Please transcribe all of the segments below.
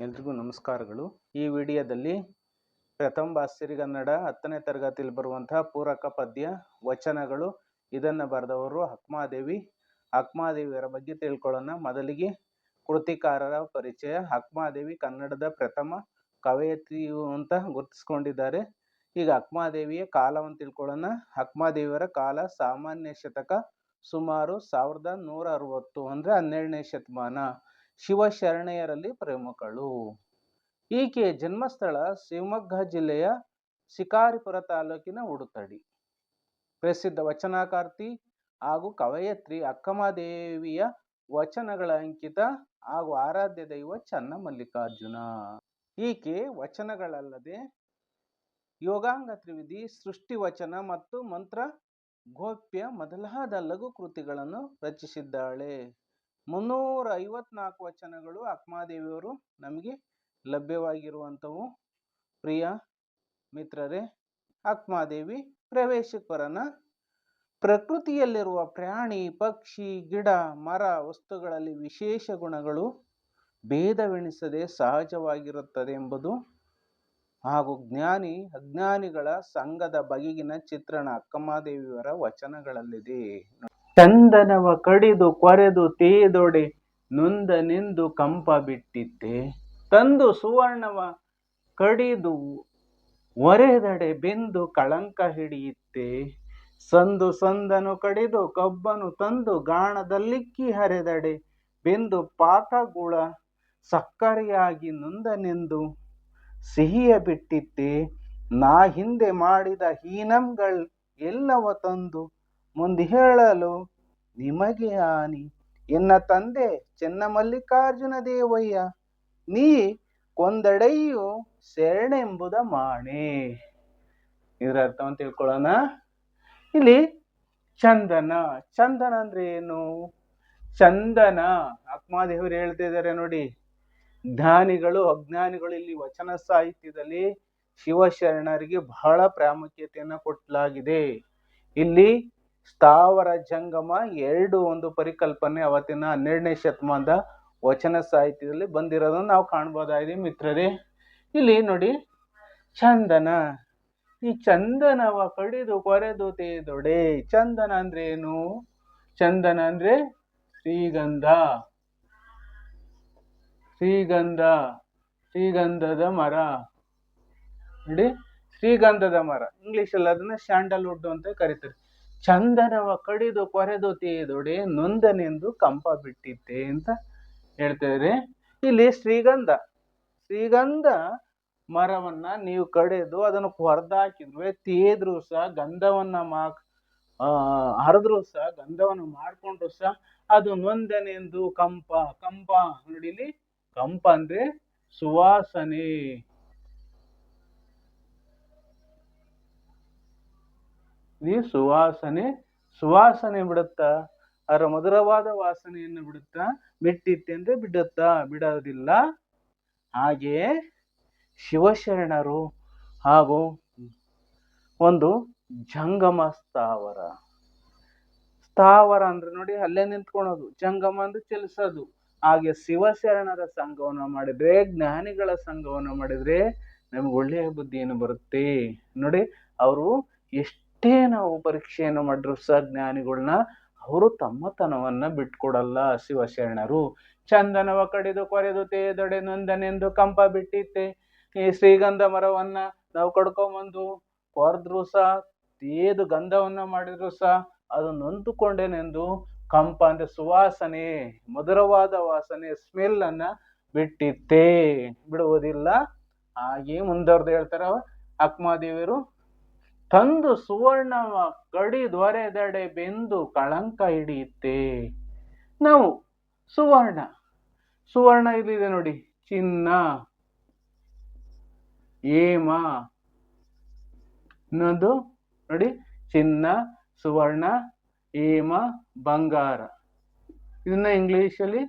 ಎಲ್ರಿಗೂ ನಮಸ್ಕಾರಗಳು. ಈ ವಿಡಿಯೋದಲ್ಲಿ ಪ್ರಥಮ ಬಾಸಿರಿಗನ್ನಡ ಹತ್ತನೇ ತರಗತಿಯಲ್ಲಿ ಬರುವಂತಹ ಪೂರಕ ಪದ್ಯ, ವಚನಗಳು, ಇದನ್ನು ಬರೆದವರು ಹಕ್ಮಾದೇವಿ. ಹಕ್ಮಾದೇವಿಯರ ಬಗ್ಗೆ ತಿಳ್ಕೊಳ್ಳೋಣ. ಮೊದಲಿಗೆ ಕೃತಿಕಾರರ ಪರಿಚಯ. ಹಕ್ಮಾದೇವಿ ಕನ್ನಡದ ಪ್ರಥಮ ಕವಯತ್ರಿಯು ಅಂತ ಗುರುತಿಸ್ಕೊಂಡಿದ್ದಾರೆ. ಈಗ ಹಕ್ಮಾದೇವಿಯ ಕಾಲವನ್ನು ತಿಳ್ಕೊಳ್ಳೋಣ. ಹಕ್ಮಾದೇವಿಯರ ಕಾಲ ಸಾಮಾನ್ಯ ಶತಕ ಸುಮಾರು ಸಾವಿರದ ನೂರ ಅರವತ್ತು ಅಂದರೆ ಹನ್ನೆರಡನೇ ಶತಮಾನ. ಶಿವಶರಣೆಯರಲ್ಲಿ ಪ್ರಮುಖಳು. ಈಕೆಯ ಜನ್ಮಸ್ಥಳ ಶಿವಮೊಗ್ಗ ಜಿಲ್ಲೆಯ ಶಿಕಾರಿಪುರ ತಾಲೂಕಿನ ಉಡುತಡಿ. ಪ್ರಸಿದ್ಧ ವಚನಕಾರ್ತಿ ಹಾಗೂ ಕವಯತ್ರಿ ಅಕ್ಕಮಾದೇವಿಯ ವಚನಗಳ ಅಂಕಿತ ಹಾಗೂ ಆರಾಧ್ಯ ದೈವ ಚನ್ನ ಮಲ್ಲಿಕಾರ್ಜುನ. ಈಕೆ ವಚನಗಳಲ್ಲದೆ ಯೋಗಾಂಗ ತ್ರಿವಿಧಿ, ಸೃಷ್ಟಿ ವಚನ ಮತ್ತು ಮಂತ್ರ, ಗೋಪ್ಯ ಮೊದಲಾದ ಲಘು ಕೃತಿಗಳನ್ನು ರಚಿಸಿದ್ದಾಳೆ. ಮುನ್ನೂರ ಐವತ್ನಾಲ್ಕು ವಚನಗಳು ಅಕ್ಮಾದೇವಿಯವರು ನಮಗೆ ಲಭ್ಯವಾಗಿರುವಂಥವು. ಪ್ರಿಯ ಮಿತ್ರರೇ ಅಕ್ಮಾದೇವಿ ಪ್ರವೇಶಕರನ ಪ್ರಕೃತಿಯಲ್ಲಿರುವ ಪ್ರಾಣಿ, ಪಕ್ಷಿ, ಗಿಡ, ಮರ ವಸ್ತುಗಳಲ್ಲಿ ವಿಶೇಷ ಗುಣಗಳು ಭೇದವೆಣಿಸದೆ ಸಹಜವಾಗಿರುತ್ತದೆ ಎಂಬುದು ಹಾಗೂ ಜ್ಞಾನಿ, ಅಜ್ಞಾನಿಗಳ ಸಂಘದ ಬಗೆಗಿನ ಚಿತ್ರಣ ಅಕ್ಕಮಹಾದೇವಿಯವರ ವಚನಗಳಲ್ಲಿದೆ. ಚಂದನವ ಕಡಿದು ಕೊರೆದು ತೇದೊಡೆ ನೊಂದ ನಿಂದು ಕಂಪ ಬಿಟ್ಟಿತ್ತೆ ತಂದು ಸುವರ್ಣವ ಕಡಿದು ಒರೆದಡೆ ಬೆಂದು ಕಳಂಕ ಹಿಡಿಯುತ್ತೆ ಸಂದು ಸಂದನು ಕಡಿದು ಕಬ್ಬನು ತಂದು ಗಾಣದಲ್ಲಿಕ್ಕಿ ಹರೆದಡೆ ಬೆಂದು ಪಾಕಗುಳ ಸಕ್ಕರೆಯಾಗಿ ನೊಂದನೆಂದು ಸಿಹಿಯ ಬಿಟ್ಟಿತ್ತೆ ನಾ ಹಿಂದೆ ಮಾಡಿದ ಹೀನಂಗಳ್ ಎಲ್ಲವ ತಂದು ಮುಂದೆ ಹೇಳಲು ನಿಮಗೆ ಹಾನಿ ಎನ್ನ ತಂದೆ ಚೆನ್ನಮಲ್ಲಿಕಾರ್ಜುನ ದೇವಯ್ಯ, ನೀ ಕೊಂದಡೆಯು ಶರಣೆಂಬುದ ಮಾಣೆ. ಇದರ ಅರ್ಥವನ್ನು ತಿಳ್ಕೊಳ್ಳೋಣ. ಇಲ್ಲಿ ಚಂದನ ಚಂದನ ಅಂದ್ರೆ ಏನು? ಚಂದನ, ಆತ್ಮಾದೇವರು ಹೇಳ್ತಾ ಇದ್ದಾರೆ ನೋಡಿ. ಜ್ಞಾನಿಗಳು, ಅಜ್ಞಾನಿಗಳು ಇಲ್ಲಿ ವಚನ ಸಾಹಿತ್ಯದಲ್ಲಿ ಶಿವಶರಣರಿಗೆ ಬಹಳ ಪ್ರಾಮುಖ್ಯತೆಯನ್ನು ಕೊಟ್ಟಲಾಗಿದೆ ಇಲ್ಲಿ ಸ್ಥಾವರ ಜಂಗಮ ಎರಡು ಒಂದು ಪರಿಕಲ್ಪನೆ ಅವತ್ತಿನ ಹನ್ನೆರಡನೇ ಶತಮಾನದ ವಚನ ಸಾಹಿತ್ಯದಲ್ಲಿ ಬಂದಿರೋದನ್ನು ನಾವು ಕಾಣ್ಬೋದಾಗಿದೆ ಮಿತ್ರರೇ. ಇಲ್ಲಿ ನೋಡಿ, ಚಂದನ, ಈ ಚಂದನವ ಕಡಿದು ಕೊರೆದು ತೇದೊಡೆ. ಚಂದನ ಅಂದ್ರೆ ಏನು? ಚಂದನ ಅಂದ್ರೆ ಶ್ರೀಗಂಧ. ಶ್ರೀಗಂಧ, ಶ್ರೀಗಂಧದ ಮರ. ನೋಡಿ, ಶ್ರೀಗಂಧದ ಮರ. ಇಂಗ್ಲಿಷಲ್ಲಿ ಅದನ್ನ ಸ್ಯಾಂಡಲ್ವುಡ್ ಅಂತ ಕರೀತಾರೆ. ಚಂದನವ ಕಡಿದು ಕೊರೆದು ತೀದುಡೆ ನೊಂದನೆಂದು ಕಂಪ ಬಿಟ್ಟಿದ್ದೆ ಅಂತ ಹೇಳ್ತಿದ್ರೆ. ಇಲ್ಲಿ ಶ್ರೀಗಂಧ ಶ್ರೀಗಂಧ ಮರವನ್ನ ನೀವು ಕಡಿದು ಅದನ್ನು ಹೊರದಾಕಿದ್ರು ತೇದ್ರು ಸಹ ಗಂಧವನ್ನ ಮಾ ಹರಿದ್ರು ಸಹ ಗಂಧವನ್ನು ಮಾಡ್ಕೊಂಡ್ರು ಸಹ ಅದು ನೊಂದನೆಂದು ಕಂಪ ಕಂಪ, ನೋಡಿಲಿ ಕಂಪ ಅಂದ್ರೆ ಸುವಾಸನೆ. ಈ ಸುವಾಸನೆ ಸುವಾಸನೆ ಬಿಡುತ್ತಾ? ಅದರ ಮಧುರವಾದ ವಾಸನೆಯನ್ನು ಬಿಡುತ್ತಾ? ಮೆಟ್ಟಿತ್ತೆಂದ್ರೆ ಬಿಡುತ್ತಾ? ಬಿಡೋದಿಲ್ಲ. ಹಾಗೆಯೇ ಶಿವಶರಣರು ಹಾಗೂ ಒಂದು ಜಂಗಮ ಸ್ಥಾವರ. ಸ್ಥಾವರ ಅಂದ್ರೆ ನೋಡಿ ಅಲ್ಲೇ ನಿಂತ್ಕೊಳೋದು. ಜಂಗಮ ಅಂದ್ರೆ ಚಲಿಸೋದು. ಹಾಗೆ ಶಿವಶರಣರ ಸಂಘವನ್ನು ಮಾಡಿದ್ರೆ, ಜ್ಞಾನಿಗಳ ಸಂಘವನ್ನು ಮಾಡಿದ್ರೆ ನಮ್ಗೆ ಒಳ್ಳೆಯ ಬುದ್ಧಿಯನ್ನು ಬರುತ್ತೆ. ನೋಡಿ, ಅವರು ಎಷ್ಟೇ ನಾವು ಪರೀಕ್ಷೆಯನ್ನು ಮಾಡಿದ್ರು ಸಹ ಜ್ಞಾನಿಗಳನ್ನ ಅವರು ತಮ್ಮತನವನ್ನ ಬಿಟ್ಕೊಡಲ್ಲ ಶಿವಶರಣರು. ಚಂದನವ ಕಡಿದು ಕೊರೆದು ತೇದೊಡೆ ನೊಂದನೆಂದು ಕಂಪ ಬಿಟ್ಟಿತ್ತೆ. ಈ ಶ್ರೀಗಂಧ ಮರವನ್ನ ನಾವು ಕಡ್ಕೊಂಬಂದು ಕೊರೆದ್ರು ಸಹ ತೇದು ಗಂಧವನ್ನ ಮಾಡಿದ್ರು ಸಹ ಅದು ನೊಂದುಕೊಂಡೇನೆಂದು ಕಂಪ ಅಂದ್ರೆ ಸುವಾಸನೆ, ಮಧುರವಾದ ವಾಸನೆ ಸ್ಮೆಲ್ ಅನ್ನ ಬಿಟ್ಟಿತ್ತೆ. ಬಿಡುವುದಿಲ್ಲ. ಹಾಗೆ ಮುಂದುವರೆದು ಹೇಳ್ತಾರ ಅಕ್ಮಾದೇವಿಯರು ತಂದು ಸುವರ್ಣವ ಕಡಿದೊರೆದಡೆ ಬೆಂದು ಕಳಂಕ ಹಿಡಿಯುತ್ತೆ. ನಾವು ಸುವರ್ಣ. ಸುವರ್ಣ ಇಲ್ಲಿದೆ ನೋಡಿ? ಚಿನ್ನ. ಏಮ ಇನ್ನೊಂದು ನೋಡಿ. ಚಿನ್ನ, ಸುವರ್ಣ ಏಮ ಬಂಗಾರ. ಇದನ್ನ ಇಂಗ್ಲಿಷಲ್ಲಿ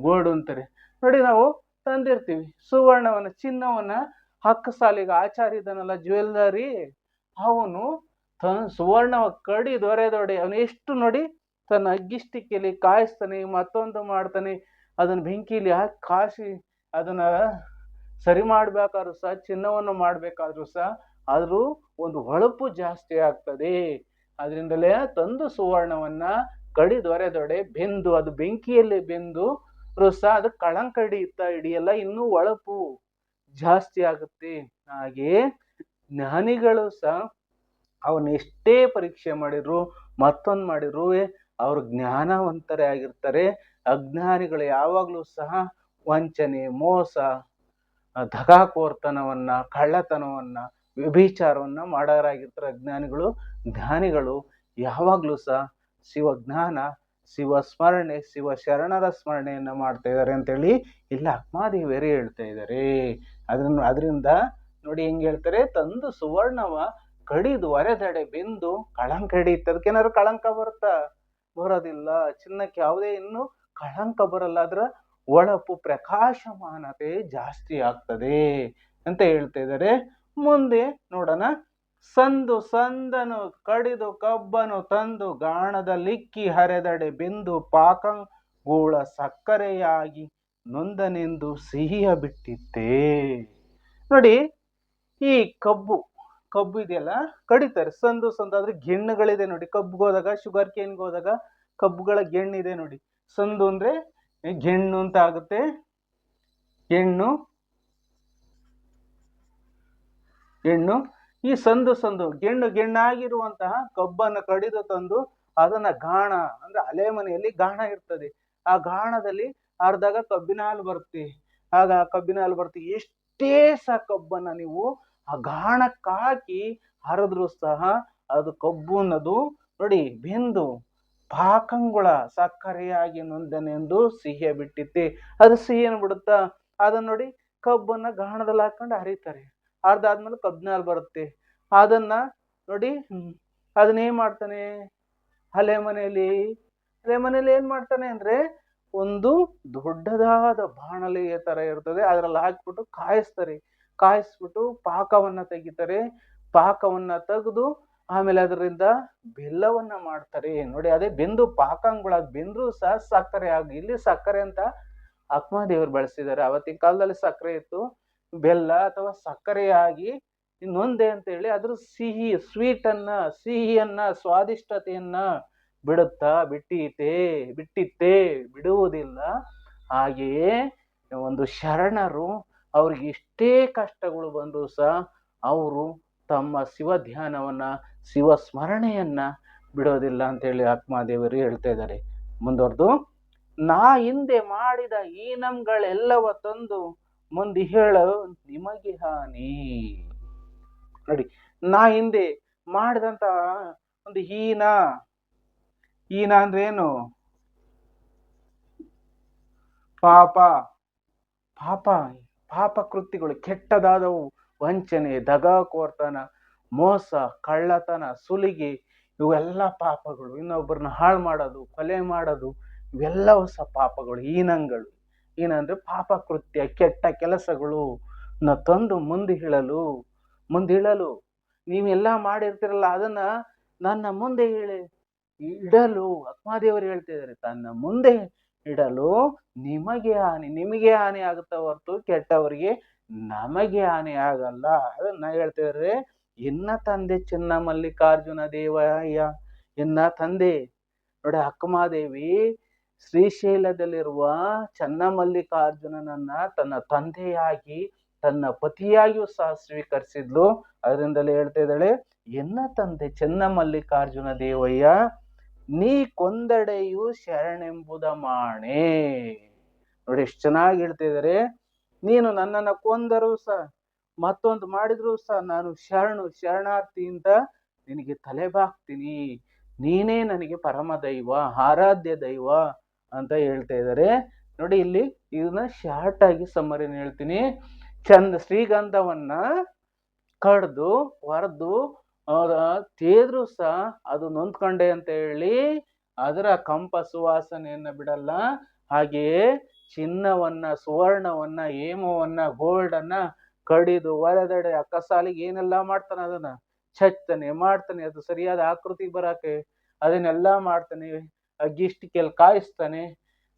ಗೋಲ್ಡ್ ಅಂತಾರೆ. ನೋಡಿ ನಾವು ತಂದಿರ್ತೀವಿ ಸುವರ್ಣವನ್ನ, ಚಿನ್ನವನ್ನ. ಹಕ್ಕು ಸಾಲಿಗೆ ಆಚಾರ ಇದನ್ನಲ್ಲ ಜ್ಯುವೆಲ್ಲರಿ. ಅವನು ತನ್ನ ಸುವರ್ಣ ಕಡಿ ದೊರೆದೊಡೆ. ಅವನು ಎಷ್ಟು ನೋಡಿ ತನ್ನ ಅಗ್ಗಿಷ್ಟಿಕೆಯಲ್ಲಿ ಕಾಯಿಸ್ತಾನೆ, ಮತ್ತೊಂದು ಮಾಡ್ತಾನೆ. ಅದನ್ನ ಬೆಂಕಿಲಿ ಹಾಕಿ ಕಾಸಿ ಅದನ್ನ ಸರಿ ಮಾಡ್ಬೇಕಾದ್ರೂ ಸಹ, ಚಿನ್ನವನ್ನು ಮಾಡ್ಬೇಕಾದ್ರೂ ಸಹ ಆದ್ರೂ ಒಂದು ಹೊಳಪು ಜಾಸ್ತಿ ಆಗ್ತದೆ. ಅದರಿಂದಲೇ ತಂದು ಸುವರ್ಣವನ್ನ ಕಡಿ ದೊರೆ ದೊಡೆ ಬೆಂದು, ಅದು ಬೆಂಕಿಯಲ್ಲಿ ಬೆಂದು ಸಹ ಅದು ಕಳಂಕಡಿ ಇತ್ತ ಹಿಡಿಯಲ್ಲ, ಇನ್ನೂ ಹೊಳಪು ಜಾಸ್ತಿ ಆಗುತ್ತೆ. ಹಾಗೆ ಜ್ಞಾನಿಗಳು ಸಹ ಅವನ್ನ ಎಷ್ಟೇ ಪರೀಕ್ಷೆ ಮಾಡಿದ್ರು, ಮತ್ತೊಂದು ಮಾಡಿದ್ರು ಅವರು ಜ್ಞಾನವಂತರೇ ಆಗಿರ್ತಾರೆ. ಅಜ್ಞಾನಿಗಳು ಯಾವಾಗಲೂ ಸಹ ವಂಚನೆ, ಮೋಸ ಧಕಾಕೋರ್ತನವನ್ನ ಕಳ್ಳತನವನ್ನ, ವ್ಯಭಿಚಾರವನ್ನ ಮಾಡೋರಾಗಿರ್ತಾರೆ ಅಜ್ಞಾನಿಗಳು. ಜ್ಞಾನಿಗಳು ಯಾವಾಗಲೂ ಸಹ ಶಿವಜ್ಞಾನ ಶಿವ ಸ್ಮರಣೆ ಶಿವ ಶರಣರ ಸ್ಮರಣೆಯನ್ನ ಮಾಡ್ತಾ ಇದ್ದಾರೆ ಅಂತೇಳಿ ಇಲ್ಲ ಅಕ್ಮಾದೇವಿಯರೇ ಹೇಳ್ತಾ ಇದ್ದಾರೆ ಅದನ್ನು ಅದರಿಂದ ನೋಡಿ ಹೆಂಗ್ ಹೇಳ್ತಾರೆ, ತಂದು ಸುವರ್ಣವ ಕಡಿದು ಒರೆದೆಡೆ ಬೆಂದು ಕಳಂಕ ಹಿಡಿಯುತ್ತೆ. ಅದಕ್ಕೇನಾದ್ರು ಕಳಂಕ ಬರುತ್ತಾ? ಬರೋದಿಲ್ಲ. ಚಿನ್ನಕ್ಕೆ ಯಾವುದೇ ಇನ್ನು ಕಳಂಕ ಬರಲ್ಲ. ಅದರ ಒಳಪು ಪ್ರಕಾಶಮಾನತೆ ಜಾಸ್ತಿ ಆಗ್ತದೆ ಅಂತ ಹೇಳ್ತಾ ಇದ್ದಾರೆ. ಮುಂದೆ ನೋಡೋಣ. ಸಂದು ಸಂದನು ಕಡಿದು ಕಬ್ಬನು ತಂದು ಗಾಣದ ಲಿಕ್ಕಿ ಹರೆದಡೆ ಬೆಂದು ಪಾಕಂಗೂಳ ಸಕ್ಕರೆಯಾಗಿ ನೊಂದನೆಂದು ಸಿಹಿಯ ಬಿಟ್ಟಿತ್ತೇ? ನೋಡಿ ಈ ಕಬ್ಬು ಕಬ್ಬು ಇದೆಯಲ್ಲ, ಕಡಿತಾರೆ. ಸಂದು ಸಂದು ಆದ್ರೆ ಗೆಣ್ಣುಗಳಿದೆ ನೋಡಿ. ಕಬ್ಬಿಗೆ ಹೋದಾಗ ಶುಗರ್ ಕೇನ್ಗೆ ಹೋದಾಗ ಕಬ್ಬುಗಳ ಗೆಣ್ಣಿದೆ ನೋಡಿ. ಸಂದು ಅಂದರೆ ಗೆಣ್ಣು ಅಂತ ಆಗುತ್ತೆ. ಹೆಣ್ಣು ಹೆಣ್ಣು ಈ ಸಂದು ಸಂದು, ಗೆಣ್ಣು ಗೆಣ್ಣಾಗಿರುವಂತಹ ಕಬ್ಬನ್ನು ಕಡಿದು ತಂದು ಅದನ್ನ ಗಾಣ, ಅಂದ್ರೆ ಅಲೆ ಮನೆಯಲ್ಲಿ ಗಾಣ ಇರ್ತದೆ. ಆ ಗಾಣದಲ್ಲಿ ಅರ್ಧಾಗ ಕಬ್ಬಿನ ಹಾಲು ಬರುತ್ತೆ. ಆಗ ಕಬ್ಬಿನ ಹಾಲು ಬರುತ್ತೆ. ಎಷ್ಟೇ ಸಹ ಕಬ್ಬನ್ನ ನೀವು ಆ ಗಾಣಕ್ಕಾಕಿ ಹರಿದ್ರು ಸಹ ಅದು ಕಬ್ಬು ಅನ್ನೋದು ನೋಡಿ ಬೆಂದು ಪಾಕಂಗುಳ ಸಕ್ಕರೆಯಾಗಿ ನೊಂದನೆಂದು ಸಿಹಿಯ ಬಿಟ್ಟಿತ್ತೆ. ಅದು ಸಿಹಿಯನ್ನು ಬಿಡುತ್ತಾ? ಅದನ್ನ ನೋಡಿ ಕಬ್ಬನ್ನ ಗಾಣದಲ್ಲಿ ಹಾಕೊಂಡು ಹರಿತಾರೆ. ಅರ್ಧಾದ್ಮೇಲೆ ಕಬ್ಬಿನ ಹಾಲು ಬರುತ್ತೆ. ಅದನ್ನ ನೋಡಿ ಅದನ್ನ ಏನ್ ಮಾಡ್ತಾನೆ? ಹಲೆ ಮನೆಯಲ್ಲಿ ಹಲೆ ಮನೆಯಲ್ಲಿ ಏನ್ ಮಾಡ್ತಾನೆ ಅಂದ್ರೆ ಒಂದು ದೊಡ್ಡದಾದ ಬಾಣಲೆಯ ತರ ಇರ್ತದೆ. ಅದ್ರಲ್ಲಿ ಹಾಕ್ಬಿಟ್ಟು ಕಾಯಿಸ್ತಾರೆ. ಕಾಯಿಸ್ಬಿಟ್ಟು ಪಾಕವನ್ನ ತೆಗಿತಾರೆ. ಪಾಕವನ್ನ ತೆಗೆದು ಆಮೇಲೆ ಅದರಿಂದ ಬೆಲ್ಲವನ್ನ ಮಾಡ್ತಾರೆ. ನೋಡಿ ಅದೇ ಬೆಂದು ಪಾಕಂಗಳ ಬೆಂದ್ರು ಸಹ ಸಕ್ಕರೆ ಆಗಿ ಇಲ್ಲಿ ಸಕ್ಕರೆ ಅಂತ ಅಕ್ಮಾದೇವರು ಬಳಸಿದ್ದಾರೆ. ಅವತ್ತಿನ ಕಾಲದಲ್ಲಿ ಸಕ್ಕರೆ ಇತ್ತು. ಬೆಲ್ಲ ಅಥವಾ ಸಕ್ಕರೆಯಾಗಿ ಇನ್ನೊಂದೇ ಅಂತ ಹೇಳಿ ಅದ್ರ ಸಿಹಿ ಸ್ವೀಟ್ ಅನ್ನ ಸಿಹಿಯನ್ನ, ಸ್ವಾದಿಷ್ಟತೆಯನ್ನ ಬಿಡುತ್ತಾ ಬಿಟ್ಟಿತೆ, ಬಿಟ್ಟಿತ್ತೆ, ಬಿಡುವುದಿಲ್ಲ. ಹಾಗೆಯೇ ಒಂದು ಶರಣರು ಅವ್ರಿಗೆ ಎಷ್ಟೇ ಕಷ್ಟಗಳು ಬಂದರೂ ಸಹ ಅವರು ತಮ್ಮ ಶಿವ ಧ್ಯಾನವನ್ನು ಶಿವ ಸ್ಮರಣೆಯನ್ನ ಬಿಡೋದಿಲ್ಲ ಅಂತೇಳಿ ಆತ್ಮಾದೇವರು ಹೇಳ್ತಾ ಇದ್ದಾರೆ. ಮುಂದುವರೆದು, ನಾ ಹಿಂದೆ ಮಾಡಿದ ಈ ನಮ್ಗಳೆಲ್ಲವ ತಂದು ಮುಂದೆ ಹೇಳು, ನಿಮಗೆ ಹಾನಿ. ನೋಡಿ, ನಾ ಹಿಂದೆ ಮಾಡಿದಂತ ಒಂದು ಹೀನ. ಹೀನ ಅಂದ್ರೆ ಏನು? ಪಾಪ. ಪಾಪ ಪಾಪ ಕೃತ್ಯಗಳು ಕೆಟ್ಟದಾದವು, ವಂಚನೆ ದಗಾಕೋರ್ತನ ಮೋಸ, ಕಳ್ಳತನ, ಸುಲಿಗೆ, ಇವೆಲ್ಲ ಪಾಪಗಳು. ಇನ್ನೊಬ್ಬರನ್ನ ಹಾಳು ಮಾಡೋದು, ಕೊಲೆ ಮಾಡೋದು, ಇವೆಲ್ಲ ಹೊಸ ಪಾಪಗಳು, ಹೀನಂಗಳು. ಏನಂದ್ರೆ ಪಾಪ ಕೃತ್ಯ ಕೆಟ್ಟ ಕೆಲಸಗಳು. ನ ತಂದು ಮುಂದೆ ಹೇಳಲು ಮುಂದೆ ಹೇಳಲು. ನೀವೆಲ್ಲ ಮಾಡಿರ್ತೀರಲ್ಲ, ಅದನ್ನ ನನ್ನ ಮುಂದೆ ಹೇಳಿ. ಇಡಲು. ಅಕ್ಮಾದೇವರು ಹೇಳ್ತಿದ್ದಾರೆ ತನ್ನ ಮುಂದೆ ಇಡಲು ನಿಮಗೆ ಹಾನಿ ನಿಮಗೆ ಹಾನಿ ಆಗುತ್ತಾ ಹೊರತು ಕೆಟ್ಟವರಿಗೆ ನಮಗೆ ಹಾನಿ ಆಗಲ್ಲ. ಅದನ್ನ ಹೇಳ್ತೇವ್ರಿ ಇನ್ನ ತಂದೆ ಚಿನ್ನ ಮಲ್ಲಿಕಾರ್ಜುನ ದೇವಯ್ಯ, ಇನ್ನ ತಂದೆ ನೋಡಿ ಅಕ್ಕಮಾದೇವಿ ಶ್ರೀಶೈಲದಲ್ಲಿರುವ ಚನ್ನಮಲ್ಲಿಕಾರ್ಜುನನನ್ನ ತನ್ನ ತಂದೆಯಾಗಿ, ತನ್ನ ಪತಿಯಾಗಿಯೂ ಸಹ ಸ್ವೀಕರಿಸಿದ್ಲು. ಅದರಿಂದಲೇ ಹೇಳ್ತಾ ಇದ್ದಾಳೆ ಎನ್ನ ತಂದೆ ಚೆನ್ನಮಲ್ಲಿಕಾರ್ಜುನ ದೇವಯ್ಯ ನೀ ಕೊಂದಡೆಯು ಶರಣೆಂಬುದ ಮಾಣೆ. ನೋಡಿ ಎಷ್ಟು ಚೆನ್ನಾಗಿ ಹೇಳ್ತಾ ಇದ್ದಾರೆ ನೀನು ನನ್ನನ್ನು ಕೊಂದರೂ ಸಹ ಮತ್ತೊಂದು ಮಾಡಿದ್ರು ಸಹ ನಾನು ಶರಣು, ಶರಣಾರ್ಥಿ ಅಂತ ನಿನಗೆ ತಲೆಬಾಗ್ತೀನಿ ನೀನೇ ನನಗೆ ಪರಮ ದೈವ, ಆರಾಧ್ಯ ದೈವ ಅಂತ ಹೇಳ್ತಾ ಇದ್ದಾರೆ ನೋಡಿ ಇಲ್ಲಿ ಇದನ್ನ ಶಾರ್ಟ್ ಆಗಿ ಸಮ್ಮರಿನ ಹೇಳ್ತೀನಿ. ಚಂದ ಶ್ರೀಗಂಧವನ್ನ ಕಡ್ದು ಹೊರದು ತೇದ್ರು ಸಹ ಅದು ನೊಂದ್ಕೊಂಡೆ ಅಂತ ಹೇಳಿ ಅದರ ಕಂಪ ಸುವಾಸನೆಯನ್ನ ಬಿಡಲ್ಲ. ಹಾಗೆಯೇ ಚಿನ್ನವನ್ನ, ಸುವರ್ಣವನ್ನ, ಹೇಮವನ್ನ ಗೋಲ್ಡ್ ಅನ್ನ ಕಡಿದು ಹೊರದಡೆ ಅಕ್ಕಸಾಲಿಗೆ ಏನೆಲ್ಲ ಮಾಡ್ತಾನೆ ಅದನ್ನ? ಚಚ್ತಾನೆ, ಮಾಡ್ತಾನೆ, ಅದು ಸರಿಯಾದ ಆಕೃತಿಗೆ ಬರಾಕೆ. ಅದನ್ನೆಲ್ಲ ಮಾಡ್ತಾನೆ ಅಗ್ಗಿಷ್ಟಿಕೆಯಲ್ಲಿ ಕಾಯಿಸ್ತಾನೆ.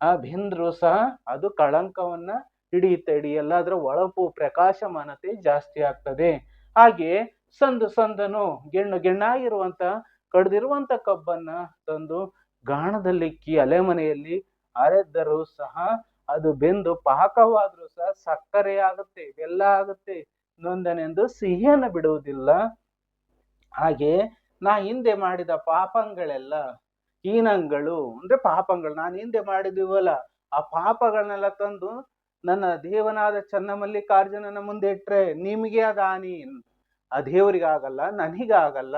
ಆ ಬಿಂದ್ರು ಸಹ ಅದು ಕಳಂಕವನ್ನ ಹಿಡಿಯುತ್ತೆ ಹಿಡಿಯಲ್ಲ ಅದರ ಒಳಪು ಪ್ರಕಾಶಮಾನತೆ ಜಾಸ್ತಿ ಆಗ್ತದೆ. ಹಾಗೆ ಸಂದು ಸಂದನು, ಗೆಣ್ಣು ಗೆಣ್ಣಾಗಿರುವಂತ, ಕಡ್ದಿರುವಂತ ಕಬ್ಬನ್ನ ತಂದು ಗಾಣದಲ್ಲಿಕ್ಕಿ ಅಲೆಮನೆಯಲ್ಲಿ ಅರೆದ್ದರೂ ಸಹ ಅದು ಬೆಂದು ಪಾಕವಾದರೂ ಸಹ ಸಕ್ಕರೆ ಆಗುತ್ತೆ, ಬೆಲ್ಲ ಆಗುತ್ತೆ, ನೊಂದನೆಂದು ಸಿಹಿಯನ್ನು ಬಿಡುವುದಿಲ್ಲ. ಹಾಗೆ ನಾ ಹಿಂದೆ ಮಾಡಿದ ಪಾಪಗಳೆಲ್ಲ, ಹೀನಂಗಳು, ಅಂದ್ರೆ ಪಾಪಗಳು, ನಾನು ಹಿಂದೆ ಮಾಡಿದಿವಲ್ಲ, ಆ ಪಾಪಗಳನ್ನೆಲ್ಲ ತಂದು ನನ್ನ ದೇವನಾದ ಚನ್ನಮಲ್ಲಿಕಾರ್ಜುನನ ಮುಂದೆ ಇಟ್ರೆ ನಿಮಗೆ ಅದ ಹಾನಿ ಆ ದೇವರಿಗಾಗಲ್ಲ, ನನಗಾಗಲ್ಲ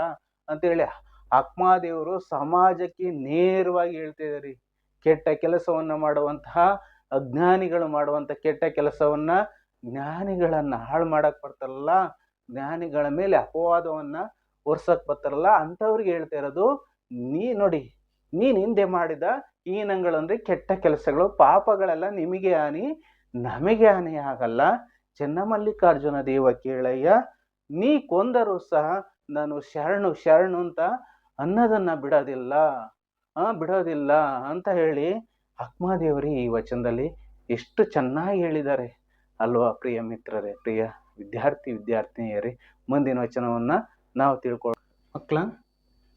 ಅಂತೇಳಿ ಅಕ್ಮಾದೇವರು ಸಮಾಜಕ್ಕೆ ನೇರವಾಗಿ ಹೇಳ್ತಿದ್ದಾರೆ ಕೆಟ್ಟ ಕೆಲಸವನ್ನ ಮಾಡುವಂತಹ ಅಜ್ಞಾನಿಗಳು ಮಾಡುವಂತ ಕೆಟ್ಟ ಕೆಲಸವನ್ನ ಜ್ಞಾನಿಗಳನ್ನ ಹಾಳು ಮಾಡಕ್ ಬರ್ತಾರಲ್ಲ, ಜ್ಞಾನಿಗಳ ಮೇಲೆ ಅಪವಾದವನ್ನ ಒರ್ಸಕ್ ಬರ್ತಾರಲ್ಲ, ಅಂಥವ್ರಿಗೆ ಹೇಳ್ತಾ ಇರೋದು, ನೀ ನೋಡಿ, ನೀನ್ ಹಿಂದೆ ಮಾಡಿದ ಅಂದ್ರೆ ಕೆಟ್ಟ ಕೆಲಸಗಳು, ಪಾಪಗಳೆಲ್ಲ ನಿಮಗೆ ಹಾನಿ, ನಮಗೆ ಹಾನಿ ಆಗಲ್ಲ ಚೆನ್ನಮಲ್ಲಿಕಾರ್ಜುನ ದೇವ ಕೇಳಯ್ಯ ನೀ ಕೊಂದರೂ ಸಹ ನಾನು ಶರಣು ಶರಣು ಅಂತ ಅನ್ನೋದನ್ನ ಬಿಡೋದಿಲ್ಲ. ಆ, ಬಿಡೋದಿಲ್ಲ ಅಂತ ಹೇಳಿ ಅಕ್ಮಾದೇವರಿ ಈ ವಚನದಲ್ಲಿ ಎಷ್ಟು ಚೆನ್ನಾಗಿ ಹೇಳಿದ್ದಾರೆ. ಅಲ್ವಾ ಪ್ರಿಯ ಮಿತ್ರರೇ, ಪ್ರಿಯ ವಿದ್ಯಾರ್ಥಿ, ವಿದ್ಯಾರ್ಥಿನಿಯರೇ, ಮುಂದಿನ ವಚನವನ್ನ ನಾವು ತಿಳ್ಕೊಳ್ ಮಕ್ಕಳ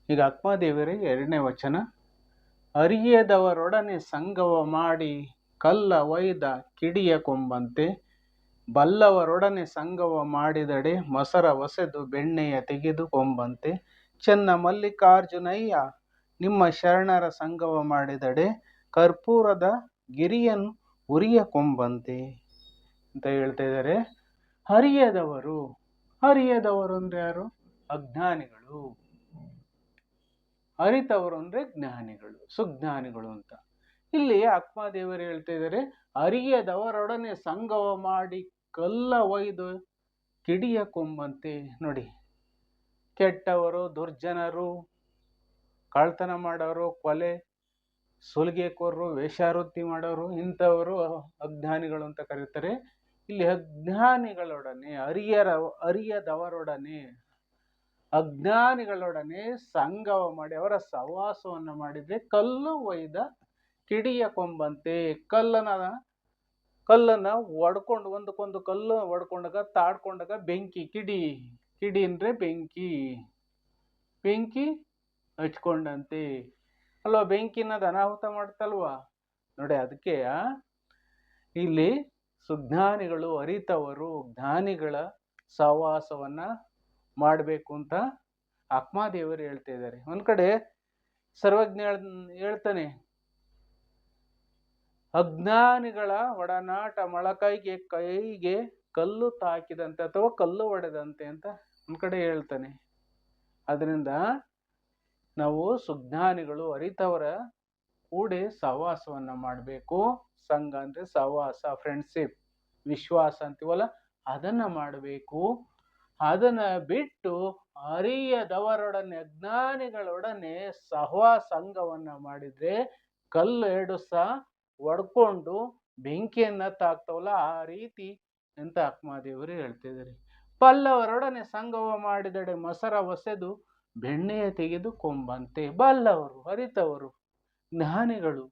ಈಗ ಅಕ್ಮಾದೇವರಿ ಎರಡನೇ ವಚನ. ಅರಿಯದವರೊಡನೆ ಸಂಗವ ಮಾಡಿ ಕಲ್ಲ ಒಯ್ದ ಕಿಡಿಯ ಕೊಂಬಂತೆ ಬಲ್ಲವರೊಡನೆ ಸಂಗವ ಮಾಡಿದಡೆ ಮೊಸರ ಒಸೆದು ಬೆಣ್ಣೆಯ ತೆಗೆದು ಕೊಂಬಂತೆ. ಚೆನ್ನ ಮಲ್ಲಿಕಾರ್ಜುನಯ್ಯ ನಿಮ್ಮ ಶರಣರ ಸಂಗವ ಮಾಡಿದಡೆ ಕರ್ಪೂರದ ಗಿರಿಯನ್ನು ಉರಿಯ ಕೊಂಬಂತೆ ಅಂತ ಹೇಳ್ತಾ ಇದ್ದಾರೆ ಹರಿಯದವರು ಹರಿಯದವರು ಅಂದ್ರೆ ಯಾರು? ಅಜ್ಞಾನಿಗಳು. ಅರಿತವರು ಅಂದ್ರೆ ಜ್ಞಾನಿಗಳು, ಸುಜ್ಞಾನಿಗಳು ಅಂತ. ಇಲ್ಲಿ ಅಕ್ಮಾದೇವರು ಹೇಳ್ತಾ ಇದ್ದಾರೆ, ಅರಿಯದವರೊಡನೆ ಸಂಗವ ಮಾಡಿ ಕಲ್ಲ ಒಯ್ದು ಕಿಡಿಯ ಕೊಂಬಂತೆ ನೋಡಿ. ಕೆಟ್ಟವರು, ದುರ್ಜನರು ಕಳ್ತನ ಮಾಡೋರು, ಕೊಲೆ ಸುಲಿಗೆಕೋರರು ವೇಷಾವೃತ್ತಿ ಮಾಡೋರು, ಇಂಥವರು ಅಜ್ಞಾನಿಗಳು ಅಂತ ಕರೀತಾರೆ. ಇಲ್ಲಿ ಅಜ್ಞಾನಿಗಳೊಡನೆ, ಅರಿಯರ, ಅರಿಯದವರೊಡನೆ, ಅಜ್ಞಾನಿಗಳೊಡನೆ ಸಂಗವ ಮಾಡಿ ಅವರ ಸಹವಾಸವನ್ನು ಮಾಡಿದ್ರೆ ಕಲ್ಲು ಒಯ್ದ ಕಿಡಿಯ ಕೊಂಬಂತೆ ಕಲ್ಲನ ಕಲ್ಲನ್ನ ಒಡ್ಕೊಂಡು ಒಂದಕ್ಕೊಂದು ಕಲ್ಲು ಒಡ್ಕೊಂಡಾಗ, ತಾಡ್ಕೊಂಡಾಗ ಬೆಂಕಿ, ಕಿಡಿ ಕಿಡಿ ಅಂದ್ರೆ ಬೆಂಕಿ. ಬೆಂಕಿ ಹಚ್ಕೊಂಡಂತೆ. ಅಲ್ವಾ ಬೆಂಕಿನ ಅನಾಹುತ ಮಾಡ್ತಲ್ವಾ? ನೋಡಿ, ಅದಕ್ಕೆ ಇಲ್ಲಿ ಸುಜ್ಞಾನಿಗಳು, ಅರಿತವರು, ಜ್ಞಾನಿಗಳ ಸಹವಾಸವನ್ನ ಮಾಡಬೇಕು ಅಂತ ಆತ್ಮಾದೇವರು ಹೇಳ್ತಾ ಇದ್ದಾರೆ. ಒಂದ್ ಕಡೆ ಸರ್ವಜ್ಞ ಹೇಳ್ತಾನೆ ಅಜ್ಞಾನಿಗಳ ಒಡನಾಟ ಮೊಳಕೈಗೆ ಕೈಗೆ ಕಲ್ಲು ತಾಕಿದಂತೆ ಅಥವಾ ಕಲ್ಲು ಒಡೆದಂತೆ ಅಂತ ಒಂದ್ ಕಡೆ ಹೇಳ್ತಾನೆ. ಅದರಿಂದ ನಾವು ಸುಜ್ಞಾನಿಗಳು ಅರಿತವರ ಕೂಡಿ ಸಹವಾಸವನ್ನ ಮಾಡಬೇಕು. ಸಂಘ ಅಂದ್ರೆ ಸಹವಾಸ ಫ್ರೆಂಡ್ಶಿಪ್ ವಿಶ್ವಾಸ ಅಂತೀವಲ್ಲ, ಅದನ್ನ ಮಾಡಬೇಕು. ಅದನ್ನ ಬಿಟ್ಟು ಅರಿಯದವರೊಡನೆ, ಅಜ್ಞಾನಿಗಳೊಡನೆ ಸಹವಾ ಸಂಘವನ್ನ ಮಾಡಿದ್ರೆ ಕಲ್ಲು ಎರಡು ಸಹ ಒಡ್ಕೊಂಡು ಬೆಂಕಿಯನ್ನ ತಾಕ್ತವಲ್ಲ, ಆ ರೀತಿ ಅಂತ ಅಕ್ಮಾದೇವರು ಹೇಳ್ತಿದ್ದಾರೆ. ಪಲ್ಲವರೊಡನೆ ಸಂಗವ ಮಾಡಿದಡೆ ಮೊಸರ ಒಸೆದು ಬೆಣ್ಣೆಯ ತೆಗೆದು ಕೊಂಬಂತೆ. ಬಲ್ಲವರು, ಹರಿತವರು, ಜ್ಞಾನಿಗಳು,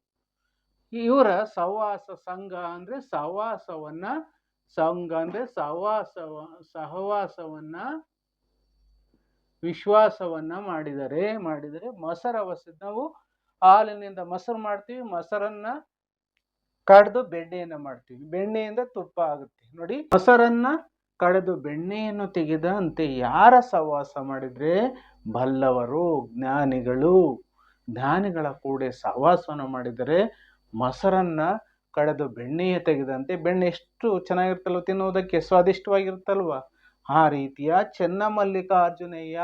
ಇವರ ಸಹವಾಸ ಸಂಘ ಅಂದ್ರೆ ಸಹವಾಸವನ್ನ ಸಂಘ ಅಂದ್ರೆ ಸಹವಾಸವ, ಸಹವಾಸವನ್ನ ವಿಶ್ವಾಸವನ್ನ ಮಾಡಿದರೆ ಮಾಡಿದರೆ ಮೊಸರ ಒಸೆದು ನಾವು ಹಾಲಿನಿಂದ ಮೊಸರು ಮಾಡ್ತೀವಿ, ಮೊಸರನ್ನ ಕಡ್ದು ಬೆಣ್ಣೆಯನ್ನು ಮಾಡ್ತೀವಿ. ಬೆಣ್ಣೆಯಿಂದ ತುಪ್ಪ ಆಗುತ್ತೆ. ನೋಡಿ, ಮೊಸರನ್ನ ಕಡೆದು ಬೆಣ್ಣೆಯನ್ನು ತೆಗೆದಂತೆ ಯಾರ ಸಹವಾಸ ಮಾಡಿದ್ರೆ? ಬಲ್ಲವರು, ಜ್ಞಾನಿಗಳು. ಜ್ಞಾನಿಗಳ ಕೂಡ ಸಹವಾಸವನ್ನು ಮಾಡಿದರೆ ಮೊಸರನ್ನ ಕಡೆದು ಬೆಣ್ಣೆಯ ತೆಗೆದಂತೆ ಬೆಣ್ಣೆ ಎಷ್ಟು ಚೆನ್ನಾಗಿರ್ತಲ್ವ ತಿನ್ನುವುದಕ್ಕೆ? ಸ್ವಾದಿಷ್ಟವಾಗಿರುತ್ತಲ್ವ? ಆ ರೀತಿಯ ಚೆನ್ನಮಲ್ಲಿಕಾರ್ಜುನಯ್ಯ,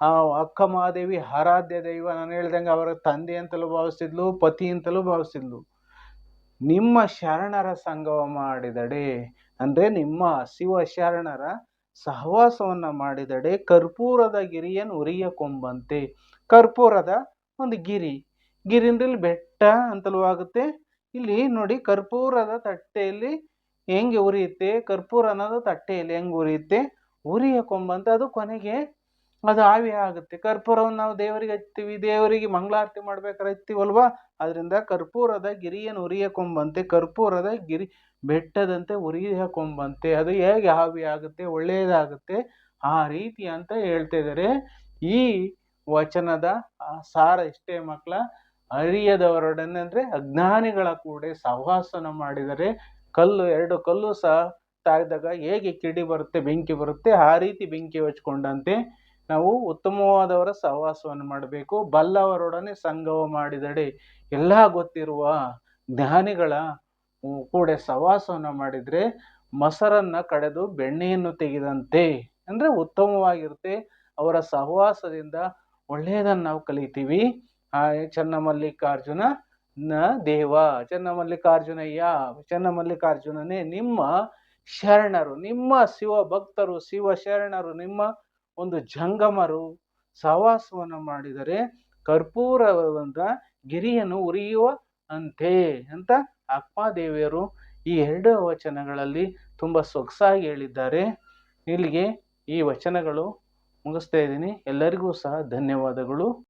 ಆ ಅಕ್ಕ ಮಹಾದೇವಿ, ಆರಾಧ್ಯ ದೈವ, ನಾನು ಹೇಳ್ದಂಗೆ ಅವರ ತಂದೆ ಅಂತಲೂ ಭಾವಿಸಿದ್ಲು, ಪತಿ ಅಂತಲೂ ಭಾವಿಸಿದ್ಲು. ನಿಮ್ಮ ಶರಣರ ಸಂಗವ ಮಾಡಿದಡೆ, ಅಂದರೆ ನಿಮ್ಮ ಶಿವ ಶರಣರ ಸಹವಾಸವನ್ನ ಮಾಡಿದಡೆ, ಕರ್ಪೂರದ ಗಿರಿಯನ್ನು ಉರಿಯ ಕೊಂಬಂತೆ ಕರ್ಪೂರದ ಒಂದು ಗಿರಿ ಗಿರಿ ಬೆಟ್ಟ ಅಂತಲೂ ಆಗುತ್ತೆ. ಇಲ್ಲಿ ನೋಡಿ ಕರ್ಪೂರದ ತಟ್ಟೆಯಲ್ಲಿ ಹೆಂಗೆ ಉರಿಯುತ್ತೆ, ಕರ್ಪೂರ ಅನ್ನೋದು ತಟ್ಟೆಯಲ್ಲಿ ಹೆಂಗೆ ಉರಿಯುತ್ತೆ? ಉರಿಯ ಕೊಂಬಂತೆ ಅದು ಕೊನೆಗೆ ಅದು ಆವಿ ಆಗುತ್ತೆ. ಕರ್ಪೂರವನ್ನು ನಾವು ದೇವರಿಗೆ ಹಚ್ತೀವಿ ದೇವರಿಗೆ ಮಂಗಳಾರತಿ ಮಾಡ್ಬೇಕಾರೆ ಹಚ್ತೀವಲ್ವಾ ಅದರಿಂದ ಕರ್ಪೂರದ ಗಿರಿಯನ್ನು ಉರಿಯಕೊಂಬಂತೆ, ಕರ್ಪೂರದ ಗಿರಿ ಬೆಟ್ಟದಂತೆ ಉರಿಯಕೊಂಬಂತೆ, ಅದು ಹೇಗೆ ಆವಿ ಆಗುತ್ತೆ, ಒಳ್ಳೆಯದಾಗುತ್ತೆ, ಆ ರೀತಿ ಅಂತ ಹೇಳ್ತಾ ಇದ್ದಾರೆ. ಈ ವಚನದ ಸಾರ ಇಷ್ಟೇ ಮಕ್ಕಳ ಅರಿಯದವರೊಡನೆ ಅಂದರೆ ಅಜ್ಞಾನಿಗಳ ಕೂಡ ಸಹವಾಸನ ಮಾಡಿದರೆ ಕಲ್ಲು, ಎರಡು ಕಲ್ಲು ಸಹ ತಾಗಿದಾಗ ಹೇಗೆ ಕಿಡಿ ಬರುತ್ತೆ, ಬೆಂಕಿ ಬರುತ್ತೆ, ಆ ರೀತಿ ಬೆಂಕಿ ಹಚ್ಕೊಂಡಂತೆ. ನಾವು ಉತ್ತಮವಾದವರ ಸಹವಾಸವನ್ನು ಮಾಡಬೇಕು. ಬಲ್ಲವರೊಡನೆ ಸಂಗವ ಮಾಡಿದಡೆ ಎಲ್ಲ ಗೊತ್ತಿರುವ ಜ್ಞಾನಿಗಳ ಕೂಡ ಸಹವಾಸವನ್ನು ಮಾಡಿದರೆ ಮೊಸರನ್ನು ಕಡೆದು ಬೆಣ್ಣೆಯನ್ನು ತೆಗೆದಂತೆ ಅಂದರೆ ಉತ್ತಮವಾಗಿರುತ್ತೆ. ಅವರ ಸಹವಾಸದಿಂದ ಒಳ್ಳೆಯದನ್ನು ನಾವು ಕಲಿತೀವಿ. ಚನ್ನಮಲ್ಲಿಕಾರ್ಜುನ ನ ದೇವ, ಚನ್ನಮಲ್ಲಿಕಾರ್ಜುನಯ್ಯ, ಚನ್ನಮಲ್ಲಿಕಾರ್ಜುನನೇ ನಿಮ್ಮ ಶರಣರು, ನಿಮ್ಮ ಶಿವ ಭಕ್ತರು ಶಿವ ಶರಣರು ನಿಮ್ಮ ಒಂದು ಜಂಗಮರು ಸಹವಾಸವನ್ನು ಮಾಡಿದರೆ ಕರ್ಪೂರವಂತ ಗಿರಿಯನ್ನು ಉರಿಯುವ ಅಂತೆ ಅಂತ ಅಪ್ಪಾದೇವಿಯರು ಈ ಎರಡು ವಚನಗಳಲ್ಲಿ ತುಂಬ ಸೊಗಸಾಗಿ ಹೇಳಿದ್ದಾರೆ. ಇಲ್ಲಿಗೆ ಈ ವಚನಗಳು ಮುಗಿಸ್ತಾ ಇದ್ದೀನಿ. ಎಲ್ಲರಿಗೂ ಸಹ ಧನ್ಯವಾದಗಳು.